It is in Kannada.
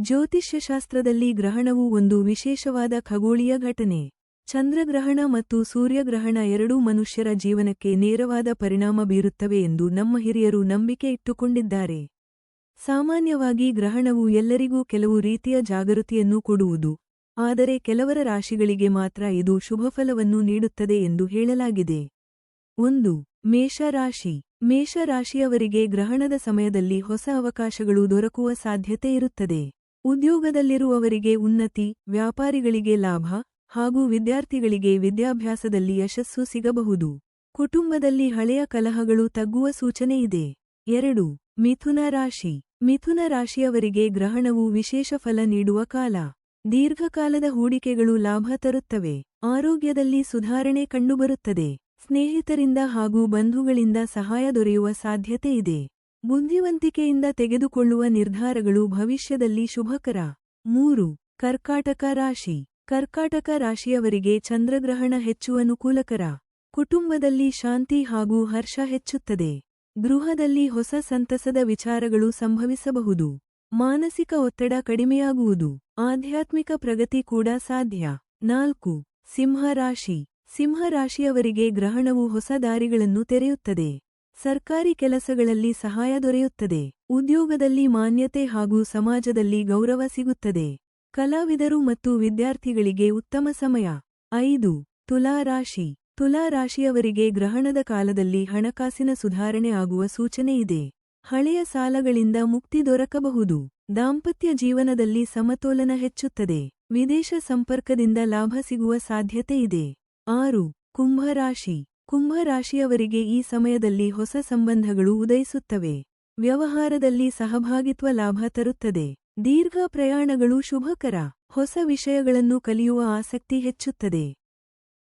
ಜ್ಯೋತಿಷ್ಯಶಾಸ್ತ್ರದಲ್ಲಿ ಗ್ರಹಣವು ಒಂದು ವಿಶೇಷವಾದ ಖಗೋಳೀಯ ಘಟನೆ. ಚಂದ್ರಗ್ರಹಣ ಮತ್ತು ಸೂರ್ಯಗ್ರಹಣ ಎರಡೂ ಮನುಷ್ಯರ ಜೀವನಕ್ಕೆ ನೇರವಾದ ಪರಿಣಾಮ ಬೀರುತ್ತವೆ ಎಂದು ನಮ್ಮ ಹಿರಿಯರು ನಂಬಿಕೆ ಇಟ್ಟುಕೊಂಡಿದ್ದಾರೆ. ಸಾಮಾನ್ಯವಾಗಿ ಗ್ರಹಣವು ಎಲ್ಲರಿಗೂ ಕೆಲವು ರೀತಿಯ ಜಾಗೃತಿಯನ್ನು ಕೊಡುವುದು, ಆದರೆ ಕೆಲವರ ರಾಶಿಗಳಿಗೆ ಮಾತ್ರ ಇದು ಶುಭಫಲವನ್ನು ನೀಡುತ್ತದೆ ಎಂದು ಹೇಳಲಾಗಿದೆ. ಒಂದು, ಮೇಷರಾಶಿ. ಮೇಷರಾಶಿಯವರಿಗೆ ಗ್ರಹಣದ ಸಮಯದಲ್ಲಿ ಹೊಸ ಅವಕಾಶಗಳು ದೊರಕುವ ಸಾಧ್ಯತೆ ಇರುತ್ತದೆ. ಉದ್ಯೋಗದಲ್ಲಿರುವವರಿಗೆ ಉನ್ನತಿ, ವ್ಯಾಪಾರಿಗಳಿಗೆ ಲಾಭ ಹಾಗೂ ವಿದ್ಯಾರ್ಥಿಗಳಿಗೆ ವಿದ್ಯಾಭ್ಯಾಸದಲ್ಲಿ ಯಶಸ್ಸು ಸಿಗಬಹುದು. ಕುಟುಂಬದಲ್ಲಿ ಹಳೆಯ ಕಲಹಗಳು ತಗ್ಗುವ ಸೂಚನೆಯಿದೆ ಎರಡು, ಮಿಥುನ ರಾಶಿ. ಮಿಥುನ ರಾಶಿಯವರಿಗೆ ಗ್ರಹಣವು ವಿಶೇಷ ಫಲ ನೀಡುವ ಕಾಲ. ದೀರ್ಘಕಾಲದ ಹೂಡಿಕೆಗಳು ಲಾಭ ತರುತ್ತವೆ. ಆರೋಗ್ಯದಲ್ಲಿ ಸುಧಾರಣೆ ಕಂಡುಬರುತ್ತದೆ. ಸ್ನೇಹಿತರಿಂದ ಹಾಗೂ ಬಂಧುಗಳಿಂದ ಸಹಾಯ ದೊರೆಯುವ ಸಾಧ್ಯತೆಯಿದೆ ಬುದ್ಧಿವಂತಿಕೆಯಿಂದ ತೆಗೆದುಕೊಳ್ಳುವ ನಿರ್ಧಾರಗಳು ಭವಿಷ್ಯದಲ್ಲಿ ಶುಭಕರ. ಮೂರು, ಕರ್ಕಾಟಕ ರಾಶಿ. ಕರ್ಕಾಟಕ ರಾಶಿಯವರಿಗೆ ಚಂದ್ರಗ್ರಹಣ ಹೆಚ್ಚು ಅನುಕೂಲಕರ. ಕುಟುಂಬದಲ್ಲಿ ಶಾಂತಿ ಹಾಗೂ ಹರ್ಷ ಹೆಚ್ಚುತ್ತದೆ. ಗೃಹದಲ್ಲಿ ಹೊಸ ಸಂತಸದ ವಿಚಾರಗಳು ಸಂಭವಿಸಬಹುದು. ಮಾನಸಿಕ ಒತ್ತಡ ಕಡಿಮೆಯಾಗುವುದು. ಆಧ್ಯಾತ್ಮಿಕ ಪ್ರಗತಿ ಕೂಡ ಸಾಧ್ಯ. ನಾಲ್ಕು, ಸಿಂಹರಾಶಿ. ಸಿಂಹರಾಶಿಯವರಿಗೆ ಗ್ರಹಣವು ಹೊಸ ದಾರಿಗಳನ್ನು ತೆರೆಯುತ್ತದೆ. ಸರ್ಕಾರಿ ಕೆಲಸಗಳಲ್ಲಿ ಸಹಾಯ ದೊರೆಯುತ್ತದೆ. ಉದ್ಯೋಗದಲ್ಲಿ ಮಾನ್ಯತೆ ಹಾಗೂ ಸಮಾಜದಲ್ಲಿ ಗೌರವ ಸಿಗುತ್ತದೆ. ಕಲಾವಿದರು ಮತ್ತು ವಿದ್ಯಾರ್ಥಿಗಳಿಗೆ ಉತ್ತಮ ಸಮಯ. ಐದು. ತುಲಾರಾಶಿ ತುಲಾರಾಶಿಯವರಿಗೆ ಗ್ರಹಣದ ಕಾಲದಲ್ಲಿ ಹಣಕಾಸಿನ ಸುಧಾರಣೆ ಆಗುವ ಸೂಚನೆಯಿದೆ ಹಳೆಯ ಸಾಲಗಳಿಂದ ಮುಕ್ತಿ ದೊರಕಬಹುದು. ದಾಂಪತ್ಯ ಜೀವನದಲ್ಲಿ ಸಮತೋಲನ ಹೆಚ್ಚುತ್ತದೆ. ವಿದೇಶ ಸಂಪರ್ಕದಿಂದ ಲಾಭ ಸಿಗುವ ಸಾಧ್ಯತೆ ಇದೆ. ಆರು. ಕುಂಭರಾಶಿ ಕುಂಭರಾಶಿಯವರಿಗೆ ಈ ಸಮಯದಲ್ಲಿ ಹೊಸ ಸಂಬಂಧಗಳು ಉದಯಿಸುತ್ತವೆ. ವ್ಯವಹಾರದಲ್ಲಿ ಸಹಭಾಗಿತ್ವ ಲಾಭ ತರುತ್ತದೆ. ದೀರ್ಘ ಪ್ರಯಾಣಗಳು ಶುಭಕರ. ಹೊಸ ವಿಷಯಗಳನ್ನು ಕಲಿಯುವ ಆಸಕ್ತಿ ಹೆಚ್ಚುತ್ತದೆ.